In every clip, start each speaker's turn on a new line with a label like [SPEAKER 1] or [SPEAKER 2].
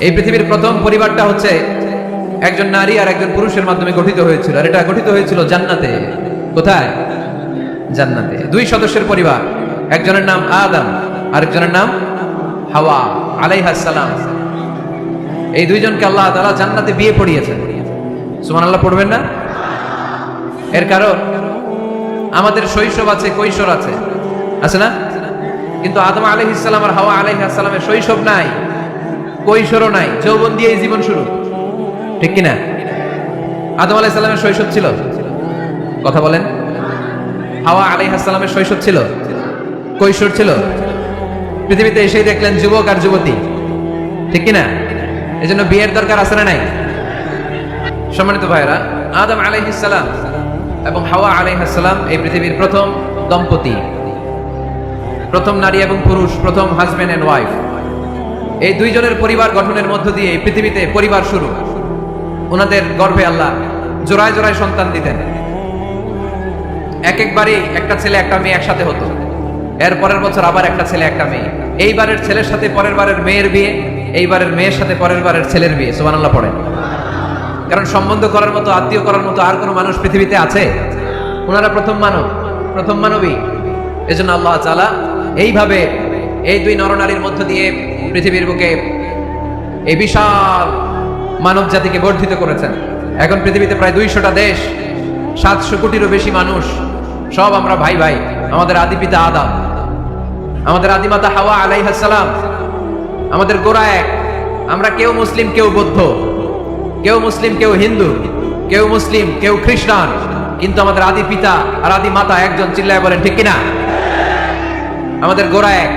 [SPEAKER 1] এই পৃথিবীর প্রথম পরিবারটা হচ্ছে একজন নারী আর একজন পুরুষের মাধ্যমে গঠিত হয়েছিল। আর এটা গঠিত হয়েছিল জান্নাতে। কোথায়? জান্নাতে। দুই সদস্যের পরিবার। একজনের নাম আদম, আরেকজনের নাম হাওয়া আলাইহাস সালাম। এই দুইজনকে আল্লাহ তাআলা জান্নাতে বিয়ে পড়িয়েছেন। সুমান সুবহানাল্লাহ, পড়বেন না? এর কারণ, আমাদের শৈশব আছে, কৈশোর আছে। আছে না? কিন্তু আদম সালাম আর হাওয়া সালামের শৈশব নাই। কৈশোরও নাই, যৌবন দিয়ে জীবন শুরু। ঠিক কিনা? আদম আলাইহিস সালামের শৈশব ছিল। কথা বলেন। হাওয়া আলাইহিস সালামের শৈশব ছিল। কৈশোর ছিল। পৃথিবীতে এসেই দেখলেন যুবক আর যুবতী। ঠিক কিনা? এই জন্য বিয়ের দরকার আছে না নাই? সম্মানিত ভাইরা আদম আলাইহিস সালাম এবং হাওয়া আলাইহিস সালাম এই পৃথিবীর প্রথম দম্পতি। প্রথম নারী এবং পুরুষ, প্রথম হাজবেন্ড এন্ড ওয়াইফ এই দুইজনের পরিবার গঠনের মধ্য দিয়ে এই পৃথিবীতে পরিবার শুরু। ওনাদের গর্ভে আল্লাহ জোড়ায় জোড়ায় সন্তান দিতেন। এক একবারই একটা ছেলে, একটা মেয়ে একসাথে হতো। এর পরের বছর আবার একটা ছেলে, একটা মেয়ে। এইবারের ছেলের সাথে পরের বারের মেয়ের বিয়ে, এইবারের মেয়ের সাথে পরের বারের ছেলের বিয়ে। সুবহানাল্লাহ পড়েন। কারণ সম্বন্ধ করার মতো, আত্মীয় করার মতো আর কোনো মানুষ পৃথিবীতে আছে? ওনারা প্রথম মানব, প্রথম মানবী। এজন্য আল্লাহ তাআলা এইভাবে এই দুই নরনারীর মধ্য দিয়ে পৃথিবীর বুকে এই বিশাল মানব জাতিকে বর্ধিত করেছেন। এখন পৃথিবীতে প্রায় দুইশোটা দেশ, সাতশো কোটিরও বেশি মানুষ, সব আমরা ভাই ভাই, আমাদের আদি পিতা আদাম, আমাদের আদিমাতা হাওয়া আলাই আলাইহাসালাম আমাদের গোড়া এক, আমরা কেউ মুসলিম, কেউ বৌদ্ধ, কেউ মুসলিম, কেউ হিন্দু, কেউ মুসলিম, কেউ খ্রিস্টান, কিন্তু আমাদের আদি পিতা আর আদি মাতা একজন চিল্লায় বলেন, ঠিক কিনা আমাদের গোড়া এক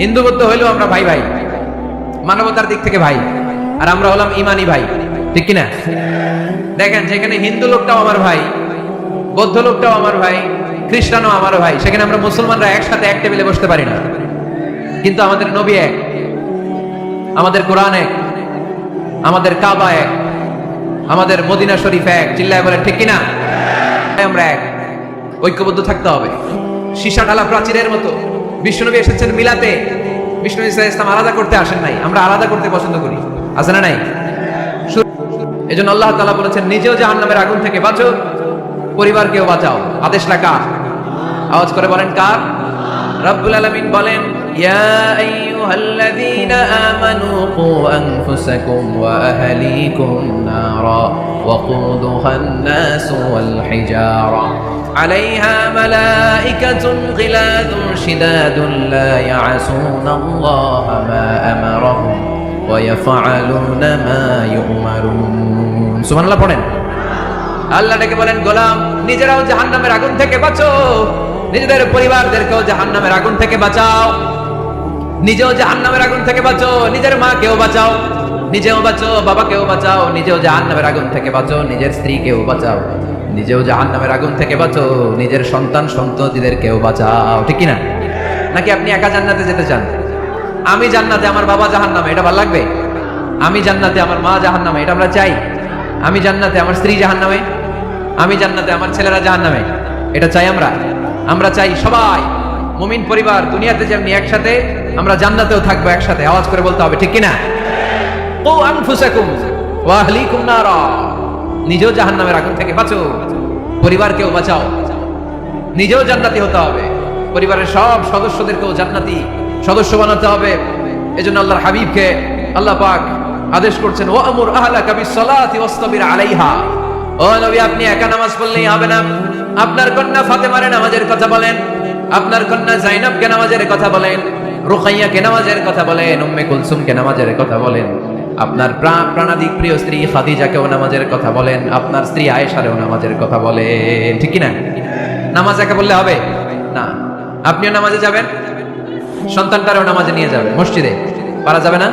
[SPEAKER 1] হিন্দু বৌদ্ধ হইলেও আমরা ভাই ভাই, মানবতার দিক থেকে ভাই, আর আমরা হলাম ইমানি ভাই, ঠিক কিনা? দেখেন, যেখানে হিন্দু লোকটাও আমার ভাই, বৌদ্ধ লোকটাও আমার ভাই, খ্রিস্টানও আমার ভাই, সেখানে আমরা মুসলমানরা একসাথে এক টেবিলে বসতে পারি না। কিন্তু আমাদের নবী এক, আমাদের কোরআন এক, আমাদের কাবা এক, আমাদের মদিনা শরীফ এক, চিল্লায় বলেন, ঠিক কিনা? আমরা এক, ঐক্যবদ্ধ থাকতে হবে। সীসা ঢালা প্রাচীরের মতো। বিষ্ণুনবী এসেছেন মিলাতে। বিষ্ণু ইসা ইসলাম আলাদা করতে আসেন নাই। আমরা আলাদা করতে পছন্দ করি। আছে না নাই? এই জন্য আল্লাহ তালা বলেছেন, নিজেও জাহান নামের আগুন থেকে বাঁচো, পরিবারকেও বাঁচাও। আদেশটা কার আওয়াজ করে বলেন কার? রব্বুল আলমিন বলেন, ইয়া আইয়ুহাল্লাযীনা আমানু কু আনফুসাকুম ওয়া আহলিকুম নারা وقودها الناس والحجارة عليها ملائكة غلاظ شداد لا يعصون الله ما أمرهم ويفعلون ما يؤمرون سبحان الله পড়েন আল্লাহ ডেকে বলেন গোলাম নিজেরাও জাহান্নামের আগুন থেকে বাঁচো নিজেদের পরিবারদেরকেও জাহান্নামের আগুন থেকে বাঁচাও নিজেও জাহান্নামের আগুন থেকে বাঁচো, নিজের মাকেও বাঁচাও, নিজেও বাঁচো, বাবাকেও বাঁচাও, নিজেও জাহান্নামের আগুন থেকে বাঁচো, নিজের স্ত্রীকেও বাঁচাও, নিজেও জাহান্নামের আগুন থেকে বাঁচো, নিজের সন্তান সন্ততিদেরকেও বাঁচাও। ঠিক না নাকি আপনি একা জান্নাতে যেতে চান? আমি জান্নাতে আমার বাবা জাহান্নামে, এটা ভালো লাগবে? আমি জান্নাতে আমার মা জাহান্নামে, এটা আমরা চাই। আমি জান্নাতে আমার স্ত্রী জাহান্নামে, আমি জান্নাতে আমার ছেলেরা জাহান্নামে, এটা চাই আমরা। আমরা চাই সবাই মুমিন পরিবার দুনিয়াতে যেমনি একসাথে, আমরা জান্নাতেও থাকব একসাথে। আওয়াজ করে বলতে হবে, ঠিক কিনা? ও আনফুসাকুম ওয়া নারা। নিজেও জাহান্নামের আগুন থেকে বাঁচো। পরিবারকেও বাঁচাও। নিজেও জান্নাতি হতে হবে। পরিবারের সব সদস্যদেরকেও জান্নাতি সদস্য বানাতে হবে। এজন্য আল্লাহর হাবিবকে আল্লাহ পাক আদেশ করছেন ও আমুর আহলা কবি সলাতি ওয়াসতাবির আলাইহা। ও নবী, আপনি একা নামাজ পড়লেই হবে না। আপনার কন্যা ফাতেমারে নামাজের কথা বলেন। আপনার কন্যা জাইনবকে নামাজের কথা বলেন, রুকাইয়াকে নামাজের কথা বলেন, উম্মে কুলসুমকে নামাজের কথা বলেন, আপনার প্রাণ প্রাণাদিক প্রিয় স্ত্রী খাদিজাকেও নামাজের কথা বলেন, আপনার স্ত্রী আয়েশারেও নামাজের কথা বলেন, ঠিক কি না নামাজ একা বললে হবে? না। আপনিও নামাজে যাবেন? সন্তানটারও নামাজে নিয়ে যাবেন, মসজিদে। পারা যাবে না?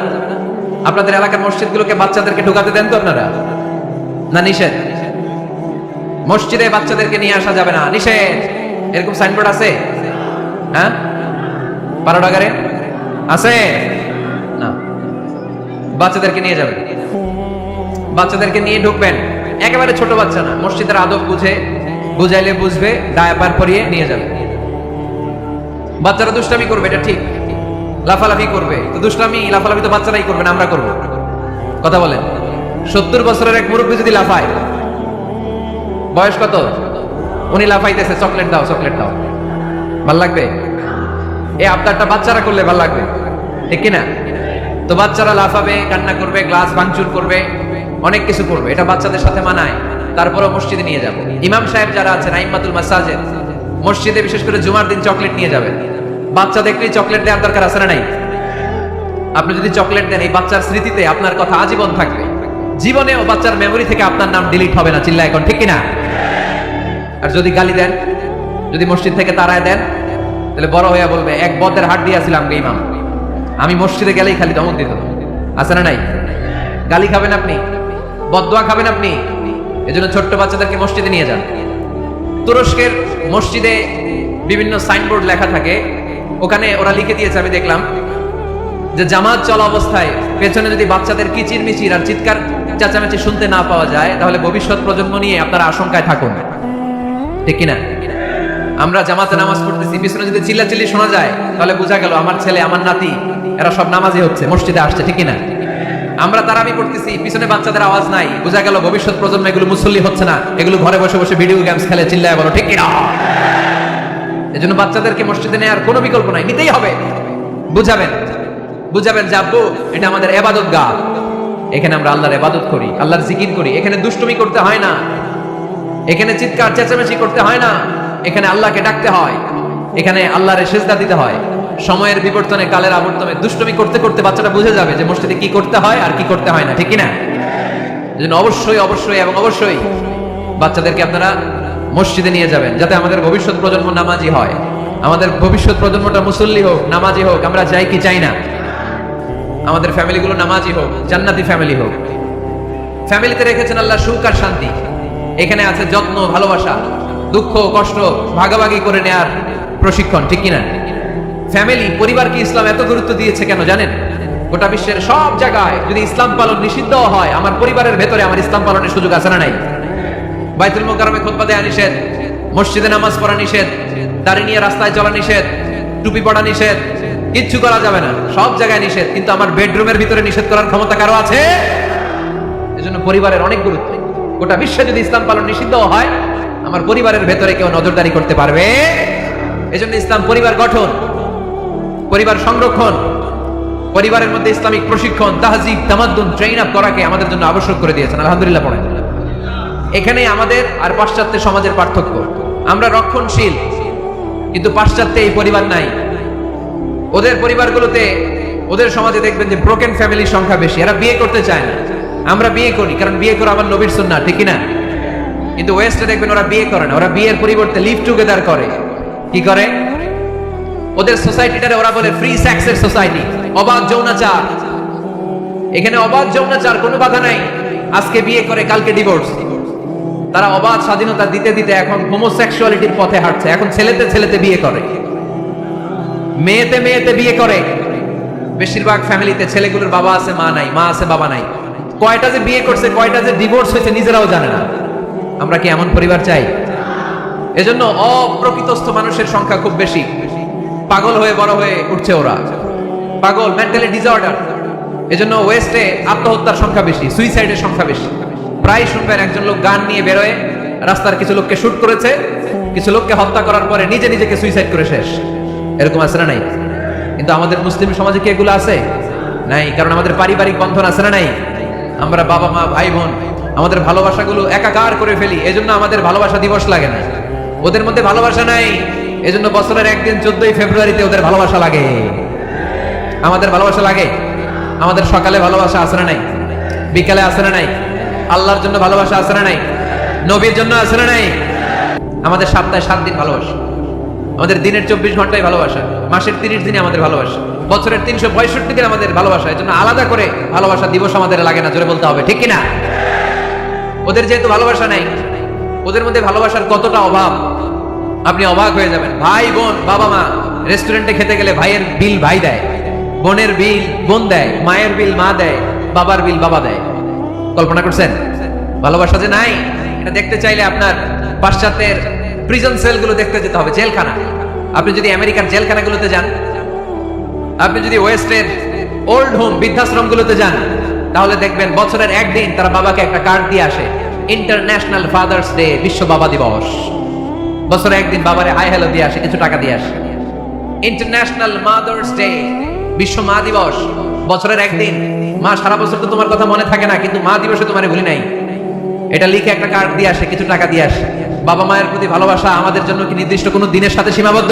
[SPEAKER 1] আপনাদের এলাকার মসজিদগুলোকে বাচ্চাদেরকে ঢুকাতে দেন তো আপনারা? না নিষেধ? মসজিদে বাচ্চাদেরকে নিয়ে আসা যাবে না, নিষেধ। এরকম সাইনবোর্ড আছে? হ্যাঁ? পারোডাগারে আছে? না। বাচ্চাদেরকে নিয়ে যাবেন বাচ্চাদেরকে নিয়ে ঢুকবেন। একেবারে ছোট বাচ্চা না, মসজিদের আদব বুঝে, বুঝাইলে বুঝবে, ডায়াপার পরিয়ে নিয়ে যাবে। বাচ্চারা দুষ্টামি করবে, এটা ঠিক। লাফালাফি করবে। তো দুষ্টামি, লাফালাফি তো বাচ্চারাই করবে না, আমরা করব। কথা বলেন। সত্তর বছরের এক মুরব্বী যদি লাফায়, বয়স কত? উনি লাফাইতেছে, চকলেট দাও চকলেট দাও। ভালো লাগবে? এই আবদারটা বাচ্চারা করলে ভালো লাগবে। ঠিক কিনা? তো বাচ্চারা লাফাবে, কান্না করবে, গ্লাস ভাঙচুর করবে, অনেক কিছু করবে। এটা বাচ্চাদের সাথে মানায়। তারপরে মসজিদে নিয়ে যাব। ইমাম সাহেব যারা আছেন আইমাতুল মাসাজেদ, মসজিদে বিশেষ করে জুমার দিন চকলেট নিয়ে যাবেন। বাচ্চা দেখলেই চকলেট দেওয়ার দরকার আছে না নাই? আপনি যদি চকলেট দেন, এই বাচ্চার স্মৃতিতে আপনার কথা আজীবন থাকবে। জীবনে ও বাচ্চার মেমোরি থেকে আপনার নাম ডিলিট হবে না চিল্লা এখন, ঠিক কিনা? আর যদি গালি দেন যদি মসজিদ থেকে তারায় দেন, তাহলে বড় হইয়া বলবে, এক বদের হাট দিয়েছিলাম গে ইমাম। আমি মসজিদে গেলেই খালি দমক দিত। আছে না নাই? গালি খাবেন আপনি? বদোয়া খাবেন আপনি? এজন্য ছোট্ট বাচ্চাদেরকে মসজিদে নিয়ে যান। তুরস্কের মসজিদে বিভিন্ন সাইনবোর্ড লেখা থাকে। ওখানে ওরা লিখে দিয়েছে, আমি দেখলাম, যে জামাত চলা অবস্থায় পেছনে যদি বাচ্চাদের কিচির মিচির আর চিৎকার চেঁচামেচি শুনতে না পাওয়া যায়, তাহলে ভবিষ্যৎ প্রজন্ম নিয়ে আপনারা আশঙ্কায় থাকুন। ঠিক কিনা? আমরা জামাতে নামাজ পড়তেছি, পিছনে যদি চিল্লাচিল্লি শোনা যায়, তাহলে বোঝা গেল আমার ছেলে, আমার নাতি, এরা সব নামাজি হচ্ছে, মসজিদে আসছে, ঠিক কিনা? আমরা তারাবি পড়তেছি, পিছনে বাচ্চাদের আওয়াজ নাই, বোঝা গেল ভবিষ্যৎ প্রজন্ম এগুলো মুসল্লি হচ্ছে না, এগুলো ঘরে বসে বসে ভিডিও গেমস খেলে, চিল্লায় বলো, ঠিক কিনা? এজন্য বাচ্চাদেরকে মসজিদে নেওয়ার কোনো বিকল্প নাই, নিতেই হবে। বুঝাবেন? বুঝাবেন যে, আব্বু, এটা আমাদের এবাদত গা। এখানে আমরা আল্লাহর এবাদত করি, আল্লাহর জিকির করি, এখানে দুষ্টুমি করতে হয় না। এখানে চিৎকার, চেঁচামেচি করতে হয় না। এখানে আল্লাহকে ডাকতে হয়। এখানে আল্লাহর সেজদা দিতে হয়। সময়ের বিবর্তনে কালের আবর্তনে দুষ্টুমি করতে করতে বাচ্চাটা বুঝে যাবে যে মসজিদে কি করতে হয় আর কি করতে হয় না, ঠিক কি না এজন্য অবশ্যই অবশ্যই এবং অবশ্যই বাচ্চাদেরকে আপনারা মসজিদে নিয়ে যাবেন যাতে আমাদের ভবিষ্যৎ প্রজন্ম নামাজি হয়। আমাদের ভবিষ্যৎ প্রজন্মটা মুসল্লি হোক, নামাজি হোক, আমরা যাই কি চাই না। আমাদের ফ্যামিলিগুলো নামাজি হোক, জান্নাতি ফ্যামিলি হোক। ফ্যামিলিতে রেখেছেন আল্লাহ সুখ আর শান্তি। এখানে আছে যত্ন, ভালোবাসা। দুঃখ, কষ্ট ভাগাভাগি করে নেয়ার প্রশিক্ষণ, ঠিক কিনা? ফ্যামিলি পরিবারকে ইসলাম এত গুরুত্ব দিয়েছে কেন জানেন? গোটা বিশ্বের সব জায়গায় যদি ইসলাম পালন নিষিদ্ধ হয়, আমার পরিবারের ভেতরে আমার ইসলাম পালনের সুযোগ আছে না নাই? বাইতুল মোকারমে খোদবা দেয়া নিষেধ, মসজিদে নামাজ পড়া নিষেধ, দাড়ি নিয়ে রাস্তায় চলা নিষেধ, টুপি পড়া নিষেধ, কিচ্ছু করা যাবে না, সব জায়গায় নিষেধ, কিন্তু আমার বেডরুমের ভিতরে নিষেধ করার ক্ষমতা কারও আছে? এজন্য পরিবারের অনেক গুরুত্ব। গোটা বিশ্বে যদি ইসলাম পালন নিষিদ্ধ হয় আমার পরিবারের ভেতরে কেউ নজরদারি করতে পারবে? এজন্য ইসলাম পরিবার গঠন, পরিবার সংরক্ষণ, পরিবারের মধ্যে ইসলামিক প্রশিক্ষণ, তাহজিব, তামাদ্দুন ট্রেন আপ করাকে আমাদের জন্য আবশ্যক করে দিয়েছেন। আলহামদুলিল্লাহ পড়েন। এখানে আমাদের আর পাশ্চাত্য সমাজের পার্থক্য। আমরা রক্ষণশীল, কিন্তু পাশ্চাত্যে এই পরিবার নাই। ওদের পরিবারগুলোতে, ওদের সমাজে দেখবেন যে ব্রোকেন ফ্যামিলির সংখ্যা বেশি। এরা বিয়ে করতে চায় না। আমরা বিয়ে করি, কারণ বিয়ে করা আমার নবীর সুন্নাহ, ঠিক না কিন্তু ওয়েস্টে দেখবেন ওরা বিয়ে করে না, ওরা বিয়ের পরিবর্তে লিভ টুগেদার করে। কি করে? ওদের সোসাইটিটারে ওরা বলে ফ্রি সেক্সের সোসাইটি অবাধ যৌনাচার। এখানে অবাধ যৌনাচার কোনো বাধা নাই। আজকে বিয়ে করে, কালকে ডিভোর্স তারা অবাধ স্বাধীনতা দিতে দিতে এখন হোমোসেক্সুয়ালিটির পথে হাঁটছে। এখন ছেলেতে ছেলেতে বিয়ে করে। মেয়েতে মেয়েতে বিয়ে করে। বেশিরভাগ ফ্যামিলিতে ছেলেগুলোর বাবা আছে, মা নাই, মা আছে, বাবা নাই। কয়টা যে বিয়ে করছে, কয়টা যে ডিভোর্স হয়েছে নিজেরাও জানে না। আমরা কি এমন পরিবার চাই? এজন্য অপ্রকৃতস্থ মানুষের সংখ্যা খুব বেশি। পাগল হয়ে বড় হয়ে উঠছে ওরা। পাগল মেন্টালি ডিসঅর্ডার এজন্য ওয়েস্টে আত্মহত্যার সংখ্যা বেশি সুইসাইডের সংখ্যা বেশি। প্রায় শুনবেন একজন লোক গান নিয়ে বেরোয়, রাস্তার কিছু লোককে শুট করেছে, কিছু লোককে হত্যা করার পরে নিজে নিজেকে সুইসাইড করে শেষ। এরকম আছে না নাই? কিন্তু আমাদের মুসলিম সমাজে কি এগুলো আছে? নাই, কারণ আমাদের পারিবারিক বন্ধন আছে না নাই? আমরা বাবা মা ভাই বোন আমাদের ভালোবাসাগুলো একাকার করে ফেলি, এজন্য আমাদের ভালোবাসা দিবস লাগে না। ওদের মধ্যে ভালোবাসা নাই, এজন্য বছরের একদিন চোদ্দই ফেব্রুয়ারিতে ওদের ভালোবাসা লাগে। আমাদের ভালোবাসা লাগে। আমাদের সকালে ভালোবাসা না নাই? বিকালে না নাই? আল্লাহর জন্য ভালোবাসা না নাই? নবীর জন্য না নাই? আমাদের সপ্তাহে সাত দিন ভালোবাসা। আমাদের দিনের চব্বিশ ঘন্টায় ভালোবাসা। মাসের তিরিশ দিনে আমাদের ভালোবাসা। বছরের তিনশো পঁয়ষট্টি দিন আমাদের ভালোবাসা। এই জন্য আলাদা করে ভালোবাসা দিবস আমাদের লাগে না, জোরে বলতে হবে, ঠিক কিনা? ওদের যেহেতু ভালোবাসা নাই, ওদের মধ্যে ভালোবাসার কতটা অভাব? আপনি অবাক হয়ে যাবেন। ভাই, বোন, বাবা, মা রেস্টুরেন্টে খেতে গেলে ভাইয়ের বিল ভাই দেয়, বোনের বিল বোন দেয়, মায়ের বিল মা দেয়, বাবার বিল বাবা দেয়। কল্পনা করছেন? ভালোবাসা যে নাই, এটা দেখতে চাইলে আপনার পাশ্চাত্যের প্রিজন সেলগুলো দেখতে যেতে হবে, জেলখানা। আপনি যদি আমেরিকার জেলখানাগুলোতে যান, আপনি যদি ওয়েস্টের ওল্ড হোম বৃদ্ধাশ্রমগুলোতে যান তাহলে দেখবেন বছরের একদিন তারা বাবাকে একটা কার্ড দিয়ে আসে ইন্টারন্যাশনাল ফাদার্স ডে বিশ্ব বাবা দিবস। বছরে একদিন বাবারে হাই হ্যালো দিয়ে আসে, কিছু টাকা দিয়ে আসে। ইন্টারন্যাশনাল মাদার্স ডে বিশ্ব মা দিবস। বছরের একদিন, মা, সারা বছর তো তোমার কথা মনে থাকে না, কিন্তু মা দিবসে তোমারে ভুলি নাই। এটা লিখে একটা কার্ড দিয়ে আসে, কিছু টাকা দিয়ে আসে। বাবা মায়ের প্রতি ভালোবাসা আমাদের জন্য কি নির্দিষ্ট কোনো দিনের সাথে সীমাবদ্ধ?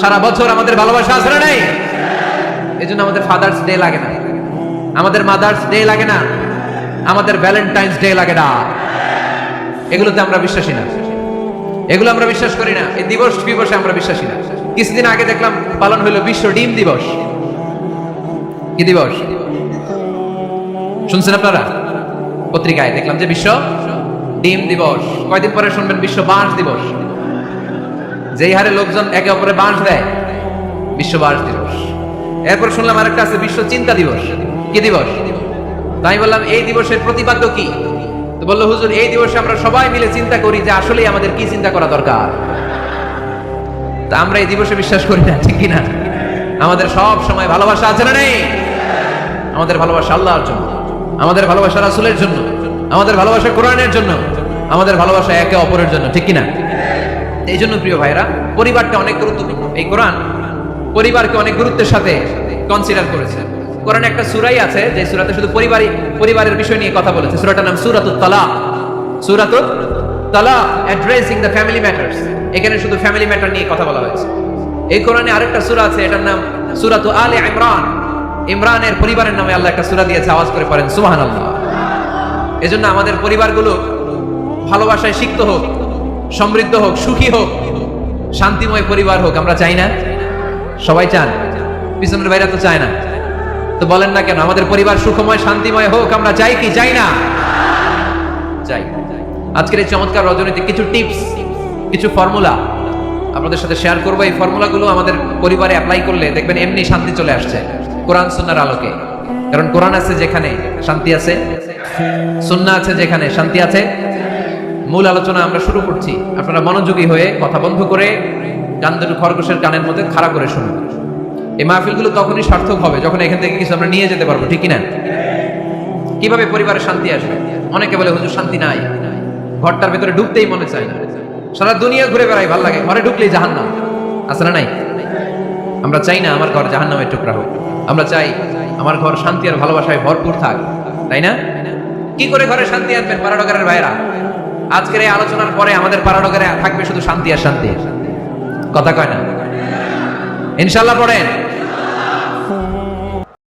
[SPEAKER 1] সারা বছর আমাদের ভালোবাসা না নাই? এই জন্য আমাদের ফাদার্স ডে লাগে না। আমাদের মাদার্স ডে লাগে না, আমাদের ভ্যালেন্টাইন্স ডে লাগে না। এগুলোতে আমরা বিশ্বাসী না। এগুলো আমরা বিশ্বাস করি না। এই দিবস দিবসে আমরা বিশ্বাসী না। কিছুদিন আগে দেখলাম পালন হলো বিশ্ব ডিম দিবস। কি দিবস? শুনছেন আপনারা? পত্রিকায় দেখলাম যে বিশ্ব ডিম দিবস। কয়দিন পরে শুনবেন বিশ্ব বাঁশ দিবস। যেই হারে লোকজন একে অপরে বাঁশ দেয়, বিশ্ব বাঁশ দিবস। এরপর শুনলাম আরেকটা আছে, বিশ্ব চিন্তা দিবস। কি দিবস? তাই বললাম, এই দিবসের প্রতিপাদ্য কি? তো বলল, হুজুর, এই দিবসে আমরা সবাই মিলে চিন্তা করি যে আসলেই আমাদের কি চিন্তা করা দরকার। তা আমরা এই দিবসে বিশ্বাস করি না, ঠিক কিনা? আমাদের সব সময় ভালোবাসা আছে না নেই? আমাদের ভালোবাসা আল্লাহর জন্য, আমাদের ভালোবাসা রাসূলের জন্য, আমাদের ভালোবাসা কোরআনের জন্য, আমাদের ভালোবাসা একে অপরের জন্য, ঠিক কিনা? এই জন্য প্রিয় ভাইরা পরিবারটা অনেক গুরুত্বপূর্ণ। এই কোরআন পরিবারকে অনেক গুরুত্বের সাথে কনসিডার করেছে। কোরআনে একটা সুরাই আছে, যে সুরাতে শুধু পরিবারই, পরিবারের বিষয় নিয়ে কথা বলেছে। সূরাটার নাম সূরাতুত তালাক। সূরাতুত তালাক অ্যাড্রেসিং দ্য ফ্যামিলি ম্যাটার্স এখানে শুধু ফ্যামিলি ম্যাটার নিয়ে কথা বলা হয়েছে। এই কোরআনে আরেকটা সূরা আছে, এটার নাম সূরাতু আলে ইমরান। ইমরানের পরিবারের নামে আল্লাহ একটা সূরা দিয়েছে, আওয়াজ করে পড়েন, সুবহানাল্লাহ। এজন্য আমাদের পরিবারগুলো ভালোবাসায় সিক্ত হোক, সমৃদ্ধ হোক, সুখী হোক, শান্তিময় পরিবার হোক, আমরা চাই না। সবাই চান। পিছনের বাইরে তো চায় না। তো বলেন না কেন, আমাদের পরিবার সুখময়, শান্তিময় হোক, আমরা চাই কি? চাই না। চাই। আজকের এই চমৎকার রজনীতে কিছু টিপস, কিছু ফর্মুলা আপনাদের সাথে শেয়ার করব। এই ফর্মুলাগুলো আমাদের পরিবারে অ্যাপ্লাই করলে দেখবেন এমনি শান্তি চলে আসছে, কোরআন, সুন্নার আলোকে। কারণ কোরআন আছে যেখানে শান্তি আছে, সুন্না আছে যেখানে শান্তি আছে। মূল আলোচনা আমরা শুরু করছি। আপনারা মনোযোগী হয়ে কথা বন্ধ করে গান দুটো খরগোশের কানের মধ্যে খাড়া করে শুনুন। এই মাহফিলগুলো তখনই সার্থক হবে, যখন এখান থেকে কিছু আমরা নিয়ে যেতে পারব, ঠিক না কীভাবে পরিবারে শান্তি আসবে? অনেকে বলে, হুজুর, শান্তি নাই। ঘরটার ভেতরে ঢুকতেই মনে না। সারা দুনিয়া ঘুরে বেড়াই ভালো লাগে। ঘরে ঢুকলেই জাহান্নাম। আছে না নাই? আমরা চাই না আমার ঘর জাহান্নামের টুকরা হোক। আমরা চাই আমার ঘর শান্তি আর ভালোবাসায় ভরপুর থাক। তাই না? কি করে ঘরে শান্তি আনবেন পারাডগারের ভাইরা আজকের এই আলোচনার পরে আমাদের পারাডগারে থাকবে শুধু শান্তি আর শান্তি। কথা কয় না? ইনশাল্লাহ পড়েন।